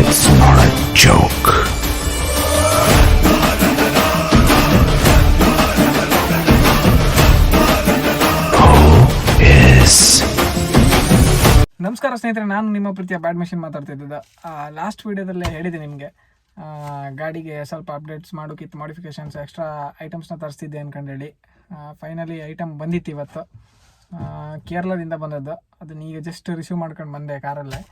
It's not a joke. ನಮಸ್ಕಾರ ಸ್ನೇಹಿತರೆ, ನಾನು ನಿಮ್ಮ ಪ್ರೀತಿಯ ಬ್ಯಾಡ್ ಮೆಷಿನ್ ಮಾತಾಡ್ತಿದ್ದ ಲಾಸ್ಟ್ ವೀಡಿಯೋದಲ್ಲೇ ಹೇಳಿದೆ ನಿಮಗೆ. ಗಾಡಿಗೆ ಸ್ವಲ್ಪ ಅಪ್ಡೇಟ್ಸ್ ಮಾಡೋಕ್ಕಿತ್ತು ಮಾಡಿಫಿಕೇಶನ್ಸ್ ಎಕ್ಸ್ಟ್ರಾ ಐಟಮ್ಸ್ನ ತರಿಸ್ತಿದ್ದೆ ಅಂದ್ಕೊಂಡೇಳಿ ಫೈನಲಿ ಐಟಮ್ ಬಂದಿತ್ತು ಇವತ್ತು. ಕೇರಳದಿಂದ ಬಂದದ್ದು. ಅದನ್ನ ಈಗ ಜಸ್ಟ್ ರಿಸೀವ್ ಮಾಡ್ಕೊಂಡು ಬಂದೆ ಕಾರಲ್ಲೇ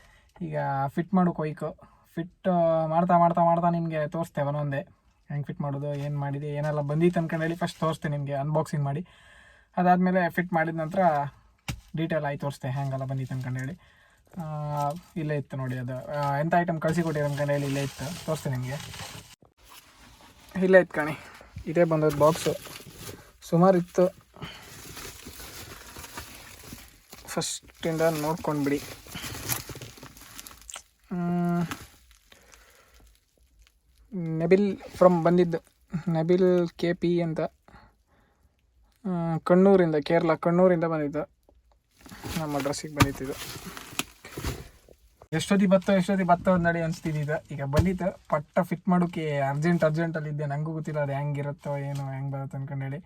ಈಗ ಫಿಟ್ ಮಾಡೋಕೆ ಹೋಯ್ಕು ಫಿಟ್ ಮಾಡ್ತಾ ಮಾಡ್ತಾ ಮಾಡ್ತಾ ನಿಮಗೆ ತೋರಿಸ್ತೆ ಒಂದೊಂದೇ ಹೆಂಗೆ ಫಿಟ್ ಮಾಡೋದು, ಏನು ಮಾಡಿದೆ, ಏನೆಲ್ಲ ಬಂದಿತ್ತು ಅಂದ್ಕೊಂಡೇಳಿ ಫಸ್ಟ್ ತೋರಿಸ್ತೆ ನಿಮಗೆ ಅನ್ಬಾಕ್ಸಿಂಗ್ ಮಾಡಿ. ಅದಾದಮೇಲೆ ಫಿಟ್ ಮಾಡಿದ ನಂತರ ಡೀಟೇಲ್ ಆಗಿ ತೋರಿಸ್ತೆ ಹೆಂಗೆಲ್ಲ ಬಂದಿತ್ತು ಅಂದ್ಕೊಂಡು ಹೇಳಿ ಇಲ್ಲೇ ಇತ್ತು ನೋಡಿ ಅದು. ಎಂಥ ಐಟಮ್ ಕಳಿಸಿ ಕೊಟ್ಟಿರೋ ಅಂದ್ಕೊಂಡು ಹೇಳಿ ಇಲ್ಲೇ ಇತ್ತು. ತೋರಿಸ್ತೆ ನಿಮಗೆ. ಇಲ್ಲೇ ಇತ್ತು ಕಣಿ. ಇದೇ ಬಂದದ್ದು ಬಾಕ್ಸು ಸುಮಾರು ಇತ್ತು. ಫಸ್ಟಿಂದ ನೋಡ್ಕೊಂಡು ಬಿಡಿ. ನೆಬಿಲ್ ಫ್ರಮ್ ಬಂದಿದ್ದು. ನೆಬಿಲ್ ಕೆ ಪಿ ಅಂತ. ಕಣ್ಣೂರಿಂದ, ಕೇರಳ ಕಣ್ಣೂರಿಂದ ಬಂದಿದ್ದು. ನಮ್ಮ ಅಡ್ರೆಸ್ಸಿಗೆ ಬಂದಿತ್ತಿದ್ದು ಎಷ್ಟೊತ್ತಿ ಬತ್ತೋ ಎಷ್ಟೊತ್ತಿ ಬತ್ತೋ ನಡಿ ಅನಿಸ್ತಿದ್ದಿದ್ದು ಈಗ. ಬಂದಿತ್ತು ಪಟ್ಟ ಫಿಟ್ ಮಾಡೋಕೆ ಅರ್ಜೆಂಟ್ ಅರ್ಜೆಂಟಲ್ಲಿ ಇದ್ದೆ. ನನಗೂ ಗೊತ್ತಿಲ್ಲ ಅದು ಹೆಂಗಿರುತ್ತೋ ಏನು, ಹೆಂಗೆ ಬರುತ್ತೆ ಅನ್ಕೊಂಡೇಳಿ ಹೇಳಿ.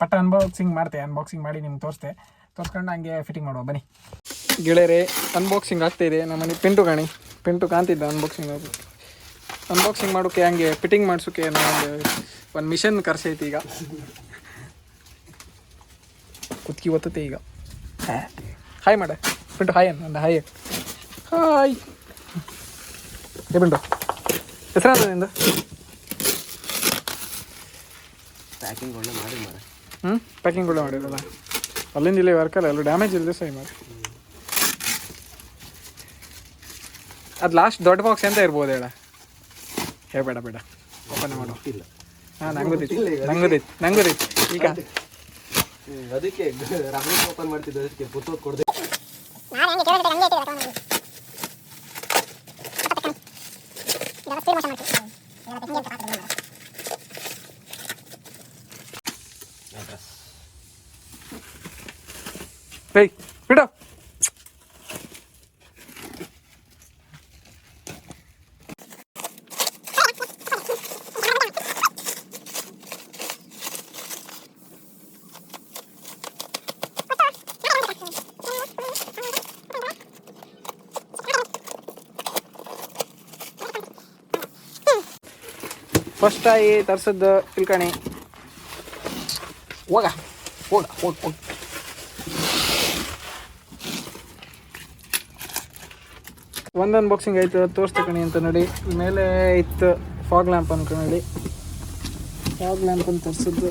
ಪಟ್ಟ ಅನ್ಬಾಕ್ಸಿಂಗ್ ಮಾಡ್ತೆ. ಅನ್ಬಾಕ್ಸಿಂಗ್ ಮಾಡಿ ನಿಮ್ಗೆ ತೋರಿಸ್ತೆ. ತೋರಿಸ್ಕೊಂಡು ಹಂಗೆ ಫಿಟ್ಟಿಂಗ್ ಮಾಡುವ. ಬನ್ನಿ. ಗೆಳೆಯರೆ ಅನ್ಬಾಕ್ಸಿಂಗ್ ಆಗ್ತಾಯಿದೆ ನಮ್ಮ ಮನೆ ಪಿಂಟು ಕಾಣಿ. ಪಿಂಟು ಕಾಣ್ತಿದ್ದ ಅನ್ಬಾಕ್ಸಿಂಗ್ ಅದು ಅನ್ಬಾಕ್ಸಿಂಗ್ ಮಾಡೋಕೆ ಹಂಗೆ ಫಿಟ್ಟಿಂಗ್ ಮಾಡಿಸೋಕೆ ನಾನು ಒಂದು ಮಿಷನ್ ಕರೆಸೈತಿ ಈಗ. ಕುತ್ಕಿ ಒತ್ತತೆ ಈಗ. ಹಾಯ್ ಮಾಡ. ಬಿಂಟು ಹಾಯ್ ಅನ್ನ ಹಾಯ್ ಹಾಯ್ ಏ ಬಿಂಟು ಹೆಸರಾದ ನಿಂದು? ಪ್ಯಾಕಿಂಗ್ ಒಳ್ಳೆ ಮಾಡಿ ಮಾಡ. ಹ್ಞೂ ಪ್ಯಾಕಿಂಗ್ ಕೂಡ ಮಾಡಿರಲ್ಲ ಅಲ್ಲಿಂದ ಇಲ್ಲಿ ವರ್ಕಲ್ಲ ಎಲ್ಲ ಡ್ಯಾಮೇಜ್ ಇಲ್ಲದೆ ಸೈ ಮಾಡಿ. ಅದು ಲಾಸ್ಟ್ ದೊಡ್ಡ ಬಾಕ್ಸ್ ಎಂತ ಇರ್ಬೋದು ಹೇಳ? ಹೇಳ್ಬೇಡ ಬೇಡ. ಓಪನ್ ಮಾಡು. ಇಲ್ಲ. ಹಾಂ ನಂಗೆ ಗೊತ್ತೈತಿ ನಂಗೆ ಗೊತ್ತೈತಿ ನಂಗೆ ಗೊತ್ತೈತಿ ಈಗ. ಅದಕ್ಕೆ ರಂಗೋಲಿ ಓಪನ್ ಮಾಡ್ತಿದ್ದೆ ಅದಕ್ಕೆ ಪುತ್ತೋದು ಕೊಡ್ದೆ. ಏಯ್ ಬಿಡು. ಫಸ್ಟ್ ಆಗಿ ತರ್ಸದ್ದು ತಿಳ್ಕಣಿ. ಹೋಗ ಹೋಗ ಹೋಗ ಹೋಗ. ಒಂದೊಂದು ಬಾಕ್ಸಿಂಗ್ ಆಯ್ತು ತೋರಿಸ್ತಕಣಿ ಅಂತ ನೋಡಿ. ಮೇಲೆ ಇತ್ತು ಫಾಗ್ ಲ್ಯಾಂಪ್ ಅನ್ಕೊಂಡು ಫಾಗ್ ಲ್ಯಾಂಪ್ ಅಂತ ತರಿಸಿದ್ದು.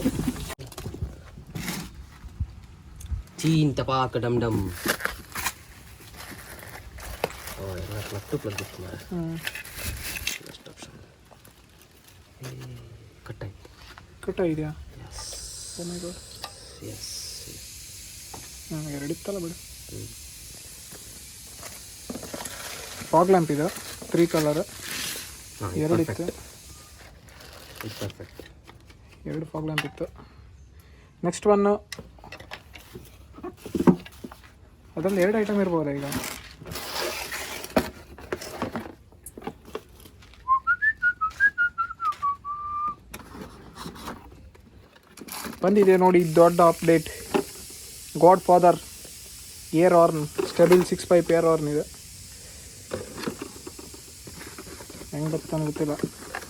ಚೀನ್ ತಪಾಕ ಡಮ್ ಡಮ್. ಓ ಎಲ್ಲ ಪ್ಲಗ್ ಟು ಪ್ಲಗ್ ಇತ್ತು ಮಾರ ನೆಕ್ಸ್ಟ್ ಆಪ್ಷನ್ ಕಟ್ ಆಯ್ತು ಕಟ್ಟ ಇದೆಯಾ ಎಸ್ ನನಗೆ ಎರಡು ಇತ್ತಲ್ಲ ಬಿಡು. ಫಾಗ್ ಲ್ಯಾಂಪ್ ಇದು. ತ್ರೀ ಕಲರ್ ಹಾಂ ಎರಡು ಇತ್ತು. ಇದು ಪರ್ಫೆಕ್ಟ್ ಎರಡು ಫಾಗ್ ಲ್ಯಾಂಪ್ ಇತ್ತು. ನೆಕ್ಸ್ಟ್ ಒನ್ನು ಅದರಲ್ಲಿ ಎರಡು ಐಟಮ್ ಇರ್ಬೋದಾ ಈಗ? ಬಂದಿದೆ ನೋಡಿ ದೊಡ್ಡ update godfather air horn Stebel six pipe air horn ಇದೆ. ಹೆಂಗೆ ಬರ್ತಾನೆ ಗೊತ್ತಿಲ್ಲ.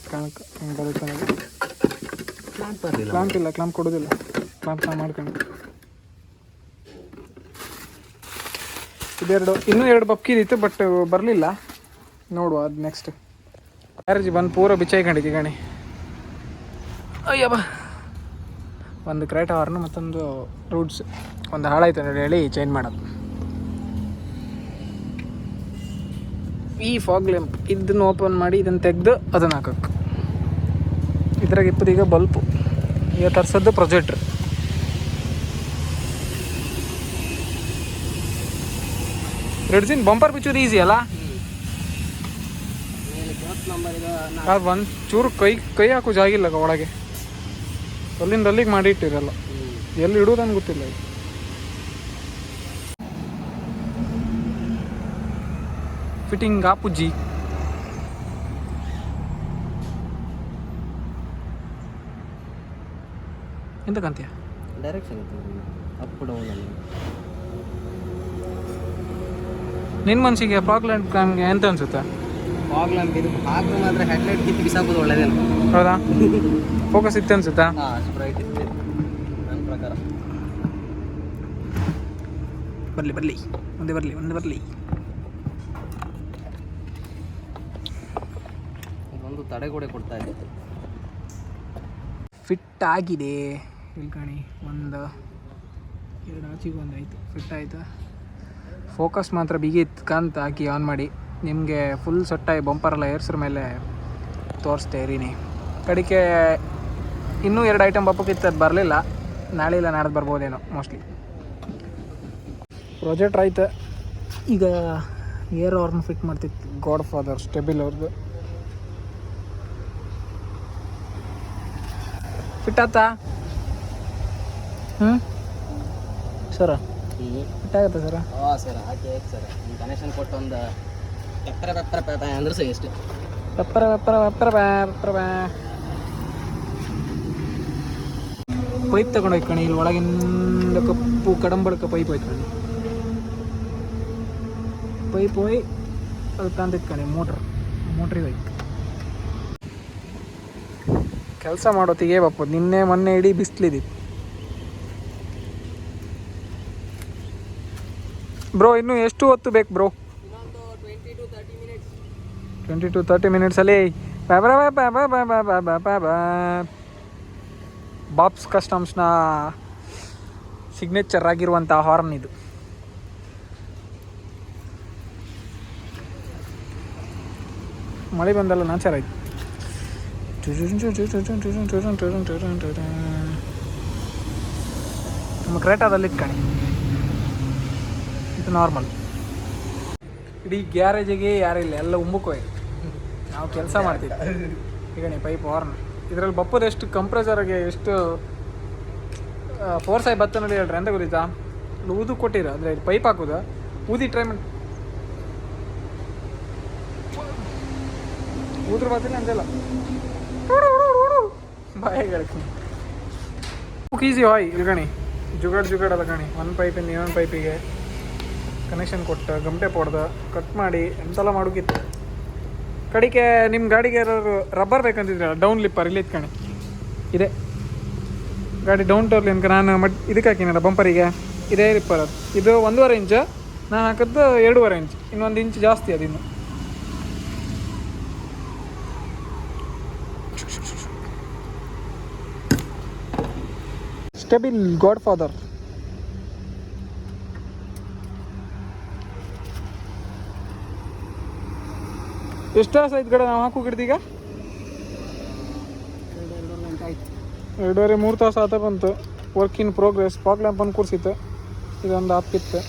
ಕ್ಲಾಂಕ್ ಹೆಂಗೆ ಬರುತ್ತೆ ಅನ್ನೋದು. ಬರಲಿಲ್ಲ ಕ್ಲಾಂಪ್ ಇಲ್ಲ ಕ್ಲಾಂಪ್ ಕೊಡೋದಿಲ್ಲ. ಕ್ಲಾಂಪ್ ನಾ ಮಾಡ್ಕೊಂಡು ಇದೆರಡು ಇನ್ನೂ ಎರಡು ಬಪ್ಕಿದಿತ್ತು ಬಟ್ ಬರಲಿಲ್ಲ. ನೋಡುವ ಅದು ನೆಕ್ಸ್ಟ್ ಯಾರಜಿ ಬಂದು ಪೂರ ಬಿಚ್ಚಾಯ್ಕೊಂಡಿದ್ದೀವಿ ಗಣಿ. ಅಯ್ಯಬ್ಬ ಒಂದು ಕ್ರೈಟ್ ಹಾರ್ನು ಮತ್ತೊಂದು ರೂಟ್ಸ್ ಒಂದು ಹಾಳಾಯ್ತು ಅಂತ ಹೇಳಿ ಚೇಂಜ್ ಮಾಡೋದು. ಈ ಫಾಗ್ ಲ್ಯಾಂಪ್ ಇದನ್ನು ಓಪನ್ ಮಾಡಿ ಇದನ್ನು ತೆಗೆದು ಅದನ್ನು ಹಾಕೋಕ್ಕೆ ಇದ್ರಾಗ ಇಪ್ಪತ್ತು ಈಗ ಬಲ್ಪು. ಈಗ ತರಿಸೋದು ಪ್ರೊಜೆಕ್ಟ್ರ್ ರೆಡ್ಸಿನ್ ಬಂಪರ್ ಬಿಚ್ಚೋದು ಈಸಿ ಅಲ್ಲ? ಅದು ಒಂದು ಚೂರು ಕೈ ಕೈ ಹಾಕೋ ಜಾಗಿಲ್ಲ ಒಳಗೆ. ಅಲ್ಲಿಂದ ಅಲ್ಲಿಗೆ ಮಾಡಿ ಇಟ್ಟಿರಲ್ಲ. ಎಲ್ಲಿ ಇಡೋದನ್ನು ಗೊತ್ತಿಲ್ಲ ಇದು. ಫಿಟ್ಟಿಂಗ್ ಆಪುಜ್ಜಿ ಎಂತ ಕಾಂತೀಯ ಡೈರೆಕ್ಷನ್ ಅಪ್ ಡೌನ್ ಅಲ್ಲಿ. ನಿನ್ನ ಮನಸ್ಸಿಗೆ ಪ್ರಾಬ್ಲಮ್ ಪ್ಲಾನ್ಗೆ ಎಂತ ಅನ್ಸುತ್ತೆ? ಪ್ರಾಬ್ಲಮ್ ಇದು ಹಾಕು ಮಾತ್ರ ಹೆಡ್ಲೈಟ್ ಕಿತ್ತು ಬಿಸಾಕೋದು ಒಳ್ಳೇದೇನು. ಹೌದಾ? ಫೋಕಸ್ ಇತ್ತು ಅನ್ಸುತ್ತಾ? ಹಾಂ ಬ್ರೈಟ್ ಇತ್ತು ನನ್ನ ಪ್ರಕಾರ. ಬರಲಿ ಬರಲಿ. ಒಂದೇ ಬರಲಿ ಒಂದೇ ಬರಲಿ. ಇದೊಂದು ತಡೆಗೋಡೆ ಕೊಡ್ತಾ ಇದೆ ಫಿಟ್ ಆಗಿದೆ. ಇಲ್ಕಣಿ ಒಂದು ಎರಡು ಆಚೆಗೆ ಒಂದು ಆಯಿತು. ಫಿಟ್ ಆಯ್ತಾ? ಫೋಕಸ್ ಮಾತ್ರ ಬಿಗಿತ್ತು ಕಾಂತ ಹಾಕಿ ಆನ್ ಮಾಡಿ. ನಿಮಗೆ ಫುಲ್ ಸೊಟ್ಟಾಗಿ ಬಂಪರೆಲ್ಲ ಏರ್ಸ್ರ ಮೇಲೆ ತೋರಿಸ್ತೆ ಇರೀನಿ. ಕಡಿಕೆ ಇನ್ನೂ ಎರಡು ಐಟಮ್ ಬಪ್ಪಕ್ಕಿತ್ತು ಅದು ಬರಲಿಲ್ಲ. ನಾಳೆ ಇಲ್ಲ ನಾಡ್ದು ಬರ್ಬೋದೇನೋ ಮೋಸ್ಟ್ಲಿ ಪ್ರಾಜೆಕ್ಟ್ ಆಯ್ತು ಈಗ ಏರ್ ಅವ್ರನ್ನ ಫಿಟ್ ಮಾಡ್ತಿತ್ತು ಗಾಡ್ ಫಾದರ್ ಸ್ಟೆಬಿಲ್ ಅವ್ರದ್ದು ಫಿಟ್ ಆತ ಹ್ಞೂ ಸರ ಫಿಟ್ ಆಗುತ್ತೆ ಸರ ಹಾಂ ಸರ್ ಹಾಕಿ ಆಯ್ತು ಸರ್ ಕನೆಕ್ಷನ್ ಕೊಟ್ಟು ಒಂದು ಪೆಪ್ಪರ ಪೆಪ್ಪರ ಪೆಪ್ಪ ಪೈಪ್ ತಗೊಂಡು ಹೋಯ್ಕಣಿ ಇಲ್ಲಿ ಒಳಗಿಂದ ಕಪ್ಪು, ಕಡಂಬಳಕ ಪೈಪ್ ಹೋಯ್ಕಣಿ ಪೈಪ್ ಹೋಯ್, ಅದು ತಂದಿಟ್ಕಣಿ ಮೋಟ್ರ್. ಮೋಟ್ರಿಗೆ ಹೋಯ್ತು. ಕೆಲಸ ಮಾಡೋತಿಗೆ ಬಪ್ಪು ನಿನ್ನೆ ಮೊನ್ನೆ ಇಡೀ ಬಿಸ್ಲಿದಿತ್ತು ಬ್ರೋ, ಇನ್ನು ಎಷ್ಟು ಹೊತ್ತು ಬೇಕು ಬ್ರೋ? ಟ್ವೆಂಟಿ ಟು ತರ್ಟಿ ಮಿನಿಟ್ಸಲ್ಲಿ ಬಾಬ್ಸ್ ಕಸ್ಟಮ್ಸ್ನ ಸಿಗ್ನೇಚರ್ ಆಗಿರುವಂಥ ಹಾರ್ನ್ ಇದು. ಮಳೆ ಬಂದಲ್ಲ ನಾಚಾರ ಆಯ್ತು. ನಮ್ಮ ಕ್ರೇಟಾದಲ್ಲಿ ಇಟ್ಕಣಿ ಇದು ನಾರ್ಮಲ್ ಇಡೀ ಗ್ಯಾರೇಜಿಗೆ ಯಾರಿಲ್ಲ, ಎಲ್ಲ ಉಂಬುಕೋಯ್ ನಾವು ಕೆಲಸ ಮಾಡ್ತೀವಿ ಈಗ ನೀ ಪೈಪ್ ವಾರ್ನ್ ಇದರಲ್ಲಿ ಬಪ್ಪದ ಎಷ್ಟು ಕಂಪ್ರೆಸರ್ಗೆ ಎಷ್ಟು ಫೋರ್ಸ್ ಆಗಿ ಬತ್ತ ನೋಡಿ ಹೇಳ್ರಿ ಅಂತ ಗೊತ್ತಾ ಇಲ್ಲಿ ಊದು ಕೊಟ್ಟಿರ, ಅಂದರೆ ಪೈಪ್ ಹಾಕೋದು. ಊದಿ ಟ್ರೈ ಮಾಡಿ ಊದ್ರ ಬರ್ತೀನಿ ಅಂತೆಲ್ಲ ಈಸಿ ಹಾಯ್ ಗಣಿ. ಜುಗಾಡ್ ಜುಗಾಡ್ ಅದ ಗಣಿ. ಒಂದು ಪೈಪಿಂದ ಇನ್ನೊಂದು ಪೈಪಿಗೆ ಕನೆಕ್ಷನ್ ಕೊಟ್ಟು ಗಮಟೆ ಪೊಡ್ದು ಕಟ್ ಮಾಡಿ, ಎಂತೆಲ್ಲ ಮಾಡೋಕಿತ್ತು. ಕಡಿಕೆ ನಿಮ್ಮ ಗಾಡಿಗೆ ಯಾರು ರಬ್ಬರ್ ಬೇಕಂತಿದ್ರಲ್ಲ ಡೌನ್ ಲಿಪ್ಪರ್ ಇಲ್ಲಿ ಇತ್ಕಣಿ ಇದೆ. ಗಾಡಿ ಡೌನ್ ಟೋರ್ಲಿ ಅನ್ಕ ನಾನು ಮಟ್ ಇದಕ್ಕೆ ಹಾಕಿನಲ್ಲ ಬಂಪರಿಗೆ ಇದೇ ಲಿಪ್ಪರ್ ಅದು. ಇದು ಒಂದೂವರೆ ಇಂಚು, ನಾನು ಹಾಕಿದ್ದು ಎರಡೂವರೆ ಇಂಚ್. ಇನ್ನೊಂದು ಇಂಚ್ ಜಾಸ್ತಿ ಅದು ಇನ್ನು. ಸ್ಟೆಬಿಲ್ ಗಾಡ್ ಫಾದರ್ ಎಷ್ಟು ತಾಸು ಆಯ್ತು ಕಡೆ ನಾವು ಹಾಕು ಎರಡೂವರೆ ಮೂರು ತಾಸು ಆತ ಬಂತು. Work in progress fog lamp ಅನ್ನು ಕೂರಿಸಿತ್ತು. ಇದೊಂದು ಆಪ್ತಿತ್ತು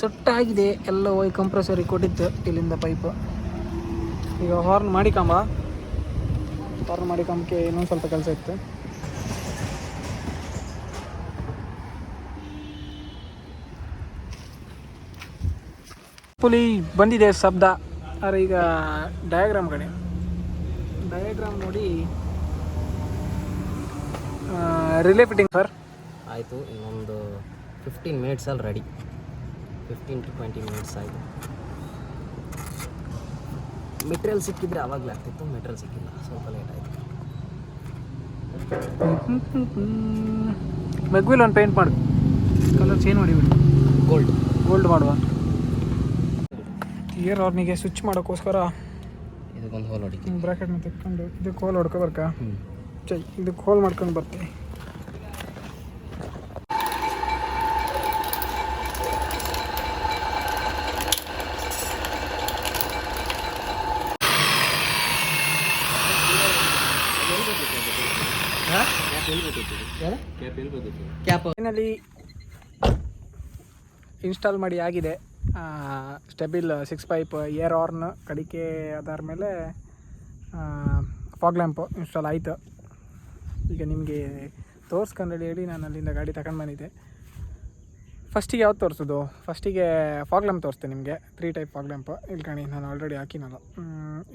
ಸೊಟ್ಟಾಗಿದೆ. ಎಲ್ಲ ಹೋಗಿ ಕಂಪ್ರೆಸರಿಗೆ ಕೊಟ್ಟಿತ್ತು. ಇಲ್ಲಿಂದ ಪೈಪ್ ಈಗ ಹಾರ್ನ್ ಮಾಡಿಕಂಬ ಹಾರ್ನ್ ಮಾಡಿಕಂಬಕ್ಕೆ ಇನ್ನೊಂದು ಸ್ವಲ್ಪ ಕೆಲಸ ಇತ್ತು. ಪುಲಿ ಬಂದಿದೆ ಶಬ್ದ. ಆದರೆ ಈಗ ಡಯಾಗ್ರಾಮ್ ಕಡೆ ಡಯಾಗ್ರಾಮ್ ನೋಡಿ ರಿಲೇ ಫಿಟ್ಟಿಂಗ್ ಸರ್ ಆಯಿತು ಇನ್ನೊಂದು fifteen ಮಿನಿಟ್ಸಲ್ಲಿ ready fifteen to twenty minutes ಆಯಿತು. ಮೆಟೀರಿಯಲ್ ಸಿಕ್ಕಿದ್ರೆ ಆವಾಗಲೇ ಆಗ್ತಿತ್ತು ಮೆಟೀರಿಯಲ್ ಸಿಕ್ಕಿಲ್ಲ ಸ್ವಲ್ಪ ಲೇಟ್ ಆಯಿತು. ಮೆಗ್ವಿಲ್ ಒಂದು ಪೇಂಟ್ ಮಾಡು ಕಲರ್ ಚೇಂಜ್ ಮಾಡಿಬಿಡು ಗೋಲ್ಡ್ ಗೋಲ್ಡ್ ಮಾಡುವ. ಇಯರ್ ಅವ್ರನಿಗೆ ಸ್ವಿಚ್ ಮಾಡೋಕ್ಕೋಸ್ಕರ ಇದಕ್ಕೊಂದು ಹೋಲ್ ಬ್ರಾಕೆಟ್ನ ತೆಕ್ಕೊಂಡು ಇದಕ್ಕೆ ಹೋಲ್ ಹೊಡ್ಕೊ ಬರ್ಕ? ಹ್ಞೂ ಚೈ ಇದಕ್ಕೆ ಹೋಲ್ ಮಾಡ್ಕೊಂಡು ಬರ್ತೀನಿ ಕ್ಯಾಪ್ ಫೈನಲಿ ಇನ್ಸ್ಟಾಲ್ ಮಾಡಿ ಆಗಿದೆ. Stebel six pipe air horn ಕಡಿಕೆ ಅದಾದ ಮೇಲೆ ಫಾಗ್ ಲ್ಯಾಂಪು ಇನ್ಸ್ಟಾಲ್ ಆಯಿತು. ಈಗ ನಿಮಗೆ ತೋರಿಸ್ಕೊಂಡು ಹೇಳಿ ನಾನು ಅಲ್ಲಿಂದ ಗಾಡಿ ತಗೊಂಡು ಬಂದಿದ್ದೆ. ಫಸ್ಟಿಗೆ ಯಾವ್ದು ತೋರಿಸೋದು? ಫಸ್ಟಿಗೆ ಫಾಗ್ ಲ್ಯಾಂಪ್ ತೋರಿಸ್ತೀನಿ ನಿಮಗೆ. ತ್ರೀ ಟೈಪ್ ಫಾಗ್ ಲ್ಯಾಂಪ್ ಇಲ್ಲಿ ಕಣಿ, ನಾನು ಆಲ್ರೆಡಿ ನಾನು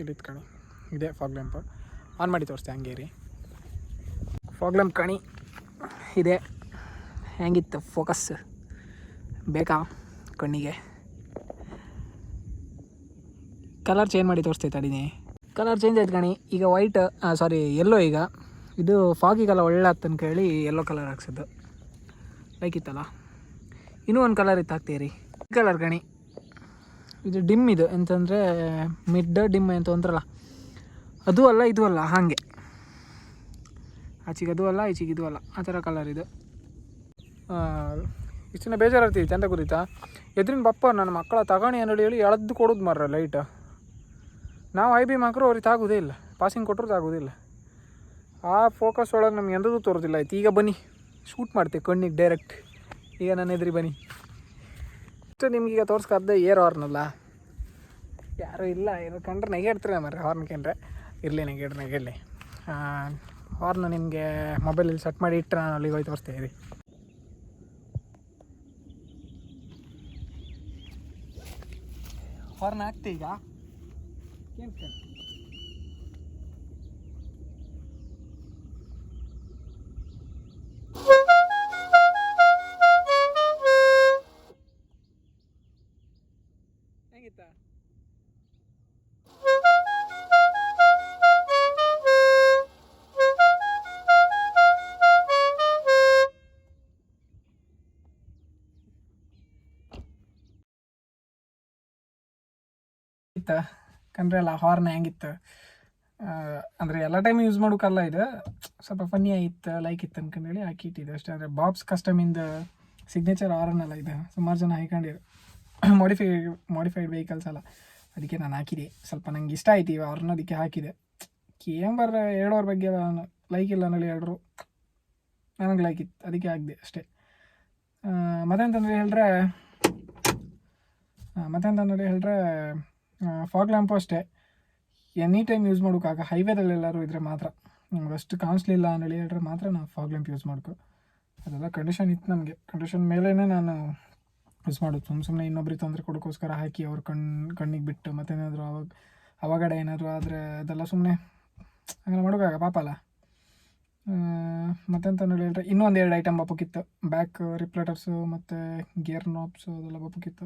ಇಲ್ಲಿ ಕಣಿ. ಇದೆ ಫಾಗ್ ಲ್ಯಾಂಪ್ ಆನ್ ಮಾಡಿ ತೋರಿಸ್ತೆ ಹಂಗೆ ರೀ ಫಾಗ್ ಲ್ಯಾಂಪ್ ಕಣಿ, ಇದೆ. ಹೆಂಗಿತ್ತು ಫೋಕಸ್ ಬೇಕಾ ಕಣ್ಣಿಗೆ? ಕಲರ್ ಚೇಂಜ್ ಮಾಡಿ ತೋರಿಸ್ತೈತೆ ಅಡಿನಿ. ಕಲರ್ ಚೇಂಜ್ ಆಯ್ತು ಕಣಿ. ಈಗ ವೈಟ್ ಸಾರಿ ಎಲ್ಲೋ ಈಗ. ಇದು ಫಾಗಿಗೆಲ್ಲ ಒಳ್ಳೆ ಅಂತ ಕೇಳಿ ಎಲ್ಲೋ ಕಲರ್ ಹಾಕ್ಸಿದ್ದು ಲೈಕ್ ಇತ್ತಲ್ಲ? ಇನ್ನೂ ಒಂದು ಕಲರ್ ಇತ್ತು ಹಾಕ್ತೀರಿ ಕಲರ್ ಕಣಿ. ಇದು ಡಿಮ್ ಇದು. ಎಂತಂದರೆ ಮಿಡ್ ಡಿಮ್ ಅಂತ ಅಂದ್ರಲ್ಲ? ಅದು ಅಲ್ಲ, ಇದು ಅಲ್ಲ, ಹಾಗೆ. ಆಚೆಗೆ ಅದು ಅಲ್ಲ, ಈಚೆಗೆ ಇದು ಅಲ್ಲ. ಆ ಥರ ಕಲರ್ ಇದು. ಇಷ್ಟನ್ನ ಬೇಜಾರು ಬೇಜಾರಾಗ್ತಿತ್ತು ಅಂತ ಕುರಿತಾ ಎದ್ರಿನ ಬಪ್ಪ, ನನ್ನ ಮಕ್ಕಳ ತಗಣಿ ಅನ್ನೋಡಿ ಹೇಳಿ ಎಳೆದು ಕೊಡೋದು ಮಾರ್ರ ಲೈಟ್ ನಾವು ಐ ಬಿ ಹಾಕ್ರು ಅವ್ರಿಗೆ ತಾಗೋದೇ ಇಲ್ಲ. ಪಾಸಿಂಗ್ ಕೊಟ್ಟರು ತಾಗೋದಿಲ್ಲ ಆ ಫೋಕಸ್ ಒಳಗೆ ನಮ್ಗೆ ಎಂದೂ ತೋರೋದಿಲ್ಲ. ಆಯ್ತು, ಈಗ ಬನ್ನಿ. ಶೂಟ್ ಮಾಡ್ತೀವಿ ಕಣ್ಣಿಗೆ ಡೈರೆಕ್ಟ್ ಈಗ ನನ್ನ ಎದ್ರಿ ಬನ್ನಿ. ಇಷ್ಟು ನಿಮ್ಗೆ ಈಗ ತೋರಿಸ್ಕದ್ದೆ ಏರ್ ಹಾರ್ನಲ್ಲ ಯಾರೂ ಇಲ್ಲ ಇದು ಕಂಡ್ರೆ ನೆಗೆಡ್ತೀರ ಮರ್ರಿ ಹಾರ್ನ್ ಕಂಡ್ರೆ ಇರಲಿ ನೆಗೆಡ್ ನೆಗೆಡ್ಲಿ. ಹಾರ್ನ ನಿಮಗೆ ಮೊಬೈಲಲ್ಲಿ ಸೆಟ್ ಮಾಡಿ ಇಟ್ಟರೆ ನಾನು ಅಲ್ಲಿಗೆ ಹೋಗಿ ತೋರಿಸ್ತೇ ಇರಿ ಹಾರ್ನ್ ಹಾಕ್ತಿ ಕೇಳ್ತೇನೆ ಹೆಂಗಿತ್ತಾ ಕಂಡ್ರೆ ಅಲ್ಲ ಹಾರ್ನ್ ಹೆಂಗಿತ್ತು? ಅಂದರೆ ಎಲ್ಲ ಟೈಮ್ ಯೂಸ್ ಮಾಡೋಕ್ಕಲ್ಲ ಇದು. ಸ್ವಲ್ಪ ಫನ್ನಿ ಆಯಿತು ಲೈಕ್ ಇತ್ತು ಅನ್ಕೊಂಡೇಳಿ ಹಾಕಿಟ್ಟಿದ್ದು ಅಷ್ಟೇ. ಅಂದರೆ ಬಾಬ್ಸ್ ಕಸ್ಟಮಿಂದ ಸಿಗ್ನೇಚರ್ ಹಾರ್ನ್ ಅಲ್ಲ ಇದು. ಸುಮಾರು ಜನ ಹಾಕೊಂಡಿರು ಮಾಡಿಫೈ ಮಾಡಿಫೈಡ್ ವೆಹಿಕಲ್ಸ್ ಅಲ್ಲ. ಅದಕ್ಕೆ ನಾನು ಹಾಕಿದೆ. ಸ್ವಲ್ಪ ನಂಗೆ ಇಷ್ಟ ಆಯ್ತು ಇವ ಅವ್ರನ್ನ ಅದಕ್ಕೆ ಹಾಕಿದೆ. ಕೇಂಬರ್ ಹೇಳೋರ ಬಗ್ಗೆ ನಾನು ಲೈಕ್ ಇಲ್ಲ ಅನ್ನೋಳಿ ಹೇಳ್ರು. ನನಗೆ ಲೈಕ್ ಇತ್ತು. ಅದಕ್ಕೆ ಹಾಕಿದೆ ಅಷ್ಟೇ. ಮತ್ತೆಂತಂದ್ರೆ ಹೇಳಿದ್ರೆ ಮತ್ತೆಂತಂದ್ರೆ ಹೇಳಿದ್ರೆ ಫಾಗ್ ಲ್ಯಾಂಪು ಅಷ್ಟೇ. ಎನಿ ಟೈಮ್ ಯೂಸ್ ಮಾಡೋಕ್ಕಾಗ ಹೈವೇದಲ್ಲಿ ಎಲ್ಲರೂ ಇದ್ರೆ ಮಾತ್ರ. ನಮ್ಗೆ ಅಷ್ಟು ಕಾಣಿಸ್ಲಿಲ್ಲ ಅನ್ನೇಳಿ ಹೇಳಿದ್ರೆ ಮಾತ್ರ ನಾವು ಫಾಗ್ ಲ್ಯಾಂಪ್ ಯೂಸ್ ಮಾಡ್ಕೊ ಅದೆಲ್ಲ ಕಂಡೀಷನ್ ಇತ್ತು ನಮಗೆ. ಕಂಡೀಷನ್ ಮೇಲೇ ನಾನು ಯೂಸ್ ಮಾಡೋದು. ಸುಮ್ಮ ಸುಮ್ಮನೆ ಇನ್ನೊಬ್ರಿಗೆ ತೊಂದರೆ ಕೊಡೋಕ್ಕೋಸ್ಕರ ಹಾಕಿ ಅವ್ರ ಕಣ್ಣು ಕಣ್ಣಿಗೆ ಬಿಟ್ಟು ಮತ್ತೇನಾದರೂ ಅವಾಗ ಅವಾಗಡ ಏನಾದರೂ ಆದರೆ ಅದೆಲ್ಲ ಸುಮ್ಮನೆ ಹಂಗೆ ಮಾಡೋಕ್ಕಾಗ ಪಾಪ ಅಲ್ಲ. ಮತ್ತೆಂತ ಹೇಳಿದ್ರೆ ಇನ್ನೊಂದು ಎರಡು ಐಟಮ್ ಬಪ್ಪಕ್ಕಿತ್ತು ಬ್ಯಾಕ್ ರಿಪ್ಲೇಟರ್ಸು ಮತ್ತು ಗೇರ್ ನಾಬ್ಸು ಅದೆಲ್ಲ ಬಪ್ಪಕ್ಕಿತ್ತು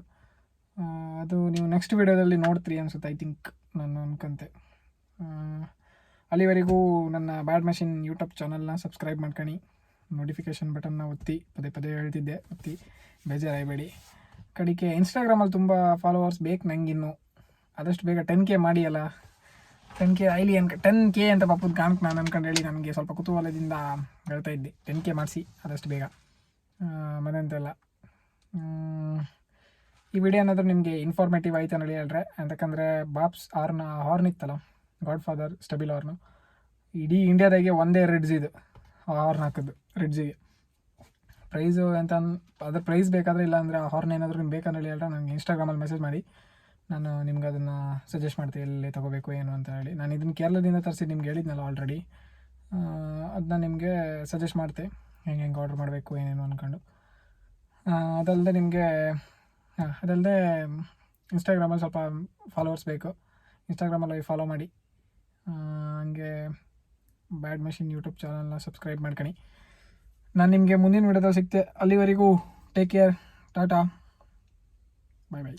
ಅದು ನೀವು ನೆಕ್ಸ್ಟ್ ವೀಡಿಯೋದಲ್ಲಿ ನೋಡ್ತೀರಿ ಅನ್ಸುತ್ತೆ ಐ ಥಿಂಕ್ ನಾನು ಅನ್ಕಂತೆ. ಅಲ್ಲಿವರೆಗೂ ನನ್ನ ಬ್ಯಾಡ್ ಮೆಷಿನ್ ಯೂಟ್ಯೂಬ್ ಚಾನಲ್ನ ಸಬ್ಸ್ಕ್ರೈಬ್ ಮಾಡ್ಕೊಳ್ಳಿ ನೋಟಿಫಿಕೇಷನ್ ಬಟನ್ನ ಒತ್ತಿ, ಪದೇ ಪದೇ ಹೇಳ್ತಿದ್ದೆ, ಒತ್ತಿ ಬೇಜಾರಾಯಬೇಡಿ ಕಡೆಗೆ ಇನ್ಸ್ಟಾಗ್ರಾಮಲ್ಲಿ ತುಂಬ ಫಾಲೋವರ್ಸ್ ಬೇಕು ನಂಗಿನ್ನು ಆದಷ್ಟು ಬೇಗ ಟೆನ್ ಕೆ ಮಾಡಿ ಅಲ್ಲ. ಟೆನ್ ಕೆ ಐಲಿ ಅನ್ಕ ಟೆನ್ ಕೆ ಅಂತ ಪಾಪದ ಕಾಣಕ್ಕೆ ನಾನು ಅನ್ಕೊಂಡು ಹೇಳಿ ನನಗೆ ಸ್ವಲ್ಪ ಕುತೂಹಲದಿಂದ ಹೇಳ್ತಾ ಇದ್ದೆ. ಟೆನ್ ಕೆ ಮಾಡಿಸಿ, ಆದಷ್ಟು ಬೇಗ. ಮನೆಯಂತೆಲ್ಲ ಈ ವಿಡಿಯೋ ಏನಾದರೂ ನಿಮಗೆ ಇನ್ಫಾರ್ಮೇಟಿವ್ ಆಯ್ತು ಅನ್ನೋದು ಹೇಳ್ರೆ ಯಾಕಂದರೆ ಬಾಬ್ಸ್ ಆರ್ನ ಹಾರ್ನ್ ಇತ್ತಲ್ಲ ಗಾಡ್ ಫಾದರ್ ಸ್ಟಬಿಲ್ ಹಾರ್ನು ಇಡೀ ಇಂಡಿಯಾದಾಗೆ ಒಂದೇ ರಿಡ್ಜ್ ಇದು ಹಾರ್ನ್ ಹಾಕೋದು ರಿಡ್ಜಿಗೆ ಪ್ರೈಸು ಅಂತ ಅದ್ರ ಪ್ರೈಸ್ ಬೇಕಾದರೆ ಇಲ್ಲ ಅಂದರೆ ಆ ಹಾರ್ನ್ ಏನಾದರೂ ನಿಮ್ಗೆ ಬೇಕಂತ ಹೇಳ್ರೆ ನನಗೆ ಇನ್ಸ್ಟಾಗ್ರಾಮಲ್ಲಿ ಮೆಸೇಜ್ ಮಾಡಿ, ನಾನು ನಿಮ್ಗೆ ಅದನ್ನು ಸಜೆಸ್ಟ್ ಮಾಡ್ತೀನಿ, ಎಲ್ಲಿ ತೊಗೋಬೇಕು, ಏನು ಅಂತ ಹೇಳಿ. ನಾನು ಇದನ್ನು ಕೇರಳದಿಂದ ತರಿಸಿ ನಿಮ್ಗೆ ಹೇಳಿದ್ನಲ್ಲ ಆಲ್ರೆಡಿ ಅದನ್ನ ನಿಮಗೆ ಸಜೆಸ್ಟ್ ಮಾಡ್ತೆ, ಹೆಂಗೆ ಹೆಂಗೆ ಆರ್ಡ್ರ್ ಮಾಡಬೇಕು, ಏನೇನು ಅಂದ್ಕೊಂಡು ಅದಲ್ಲದೆ ನಿಮಗೆ ಅದಲ್ಲದೆ ಇನ್ಸ್ಟಾಗ್ರಾಮಲ್ಲಿ ಸ್ವಲ್ಪ ಫಾಲೋವರ್ಸ್ ಬೇಕು. ಇನ್ಸ್ಟಾಗ್ರಾಮಲ್ಲಿ ಫಾಲೋ ಮಾಡಿ. ಹಂಗೆ ಬ್ಯಾಡ್ ಮಷಿನ್ ಯೂಟ್ಯೂಬ್ ಚಾನಲ್ನ ಸಬ್ಸ್ಕ್ರೈಬ್ ಮಾಡ್ಕೊಳ್ಳಿ ನಾನು ನಿಮಗೆ ಮುಂದಿನ ವಿಡಿಯೋದಲ್ಲಿ ಸಿಗ್ತೆ. ಅಲ್ಲಿವರೆಗೂ take care tata bye bye